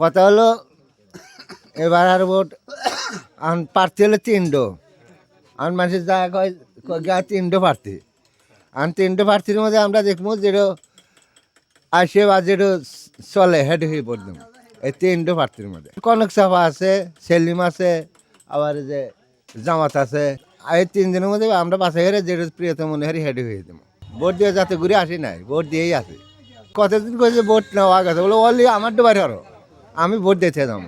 কথা হলো, এবার আর ভোট, এখন প্রার্থী হলো তিনটো আর মানুষের যা কয় গা তিনটো প্রার্থী। আর তিনটো প্রার্থীর মধ্যে আমরা দেখব যেটা আসে বা যেটা চলে হেড হয়ে দেবো। এই তিনটো প্রার্থীর মধ্যে। কনক সাফা আছে, সেলিম আছে, আবার যে জামাত আছে। আর এই তিনজনের মধ্যে আমরা বাসায় হেরে যেটা প্রিয়তম মনে হারি হেড হয়ে দেবো। ভোট দিয়ে যাতে ঘুরে আসি নাই, ভোট দিয়েই আসি। কতদিন করেছে ভোট নেওয়া গেছে? বলে, অলি, আমার বাড়ি আরও আমি ভোট দিতে যাব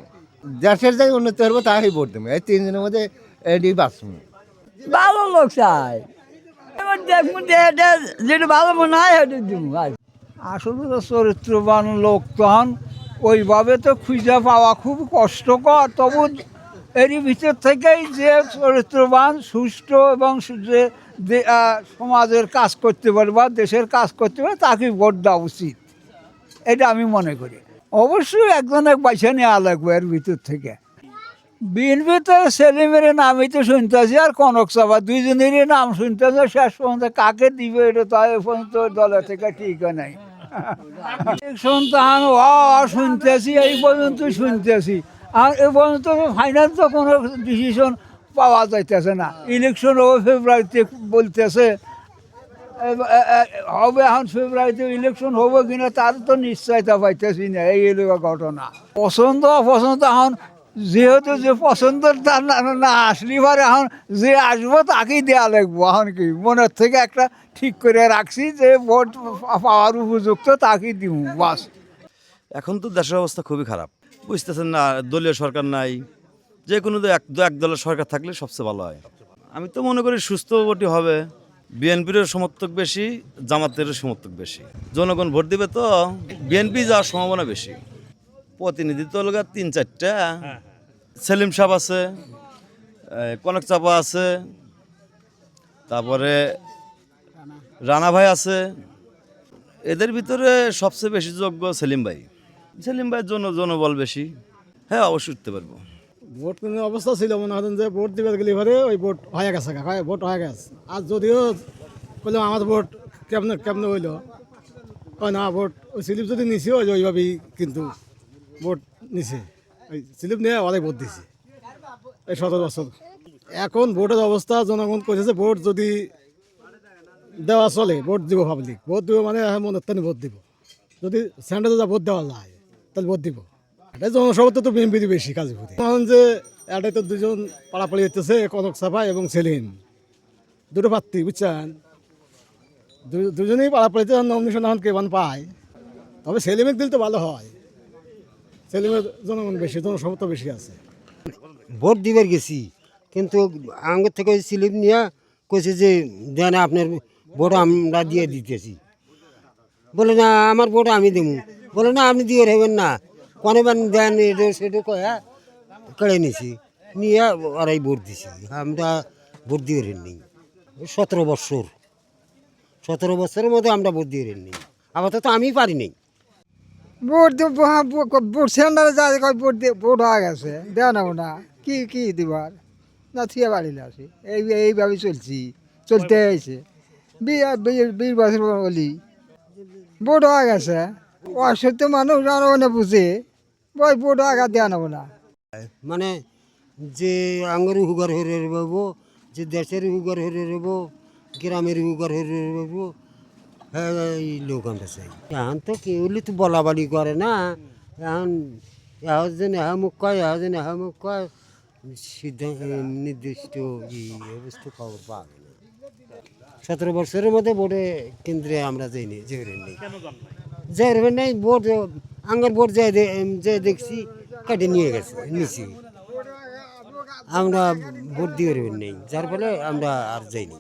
দেশের যাই উন্নতি করব তাই ভোট দেবো। এই তিনজনের মধ্যে এডি বাঁচবো ভালো লোক চাই। এবার দেখব যে যেটা ভালো মনে হয় সেটা দিব। আসলে তো চরিত্রবান লোক তখন ওইভাবে তো খুঁজে পাওয়া খুব কষ্টকর। তবু এরই ভিতর থেকেই যে চরিত্রবান সুষ্ঠু এবং যে সমাজের কাজ করতে পারে বা দেশের কাজ করতে পারে তাকে ভোট দেওয়া উচিত। এটা আমি মনে করি। অবশ্যই একজন এক বাইসা নেওয়া লাগবে এর ভিতর থেকে। বিএনপিতে সেলিমের নামই তো শুনতেছি, আর কনক সভা, দুইজনেরই নাম শুনতেছে, শেষ পর্যন্ত কাকে দিবে এটা তো পর্যন্ত দলের থেকে ঠিক নাই। তখন ও শুনতেছি, এই পর্যন্ত শুনতেছি। আর এ পর্যন্ত ফাইনাল তো কোনো ডিসিশন পাওয়া যাইতেছে না। ইলেকশন ও ফেব্রুয়ারিতে বলতেছে হবে এখন ফেব্রুয়ারিতে ইলেকশন হবে কিনা তার তো নিশ্চয়তা পাইতেছি না, এই এলাকা ঘটনা। পছন্দ অপছন্দ এখন যেহেতু যে পছন্দের তার না আসলি পারে এখন যে আসব তাকেই দেওয়া লাগবো। এখন কি, মনের থেকে একটা ঠিক করে রাখছি যে ভোট পাওয়ার উপযুক্ত তাকেই দিব বাস। এখন তো দেশের অবস্থা খুবই খারাপ। বুঝতেছেন না, দলীয় সরকার নাই। যে কোনো এক দলের সরকার থাকলে সবচেয়ে ভালো হয়। আমি তো মনে করি সুস্থ হবে। বিএনপির সমর্থক বেশি জামাতের সমর্থক বেশি। জনগণ ভোট দিবে তো বিএনপি যাওয়ার সম্ভাবনা বেশি। প্রতিনিধিত্ব হলো গিয়ে তিন চারটা। সেলিম সাহেব আছে কনক চাপা আছে তারপরে রানা ভাই আছে। এদের ভিতরে সবচেয়ে বেশি যোগ্য সেলিম ভাই। সেলিম ভাইয়ের জন্য জনবল বেশি। হ্যাঁ অবশ্যই উঠতে পারব। ভোট কেন্দ্র অবস্থা ছিল, মনে হতেন যে ভোট দিবে গেলে পরে ওই ভোট হয়ে গেছে ভোট হয়ে গেছে। আর যদিও বললাম আমার ভোট কেমনে কেমনে হইল? না, ভোট ওই স্লিপ যদি নিছি, ওই ওইভাবেই কিন্তু ভোট নিছে। ওই স্লিপ নিয়ে অনেক ভোট দিছে। এই সতেরো বছর। এখন ভোটের অবস্থা জনগণ করেছে ভোট যদি দেওয়া চলে, ভোট দিব পাবলিক ভোট দিব মানে মনের তানি ভোট দিব। যদি সেন্টারে যা ভোট দেওয়া যায়, তাহলে ভোট দিব। জনসভাতে তো বিএনপির বেশি কাজে এখন যে এটাই তো দুজন পাড়াপাড়ি হইতেছে, কনক সাফা এবং সেলিম। দুটো প্রার্থী, বুঝছেন? দুজনেই পাড়াপাড়িতে নমিনেশন এখন কেমন পায়, তবে সেলিমের দিল তো ভালো হয়। সেলিমের জনগণ বেশি জনসমর্থ বেশি আছে। ভোট দিবার গেছি, কিন্তু আঙ্গের থেকে স্লিপ নিয়ে কইছে যে, দেন আপনার ভোট আমরা দিয়ে দিতেছি। বলে, না, আমার ভোট আমি দেবো। বলে, না, আপনি দিয়ে দেবেন না। কোনবার দেন এটা সেটা কয়া কেড়ে নিছি। নিয়ে ওরাই ভোট দিছি। আমরা ভোট দিয়ে নেই। সতেরো বছর। সতেরো বছরের মধ্যে আমরা ভোট দিয়ে নেই। আপাতত আমি পারি নেই। ভোট হ্যাঁ, ভোট সেন্টারে যায় ভোট দিয়ে ভোট হয়ে গেছে। দেওয়া নেব না। কি কি দিবার? না থিয়ে বাড়িলে আসি এই এইভাবে চলছি। চলতে হয়েছে। বিশ বছর বলি। ভোট হয়ে গেছে। অসত্য মানুষ আরও অনেক বুঝে। ওই ভোট আগা দেওয়া নেব না। মানে যে আঙ্গের হুগার হরে রব যে দেশের হুগার হরে রব গ্রামের হুগার হরে রব হ্যাঁ এই লোক আমরা চাই। এখন তো কেউ তো বলা বলি করে না। এখন এহ যেন এহ মুখ কয় এহ যেন এহ মুখ কয় সিদ্ধান্ত নির্দিষ্ট ই অবস্থা খবর পাওয়া না। সতেরো বছরের মধ্যে ভোটে কেন্দ্রে আমরা যাইনি জেরে নেই। জেরে নেই ভোট আঙ্গের ভোট যে যে দেখছি, কেটে নিয়ে গেছে নিচে আমরা ভোট দিয়ে নেই, যার ফলে আমরা আর যাইনি।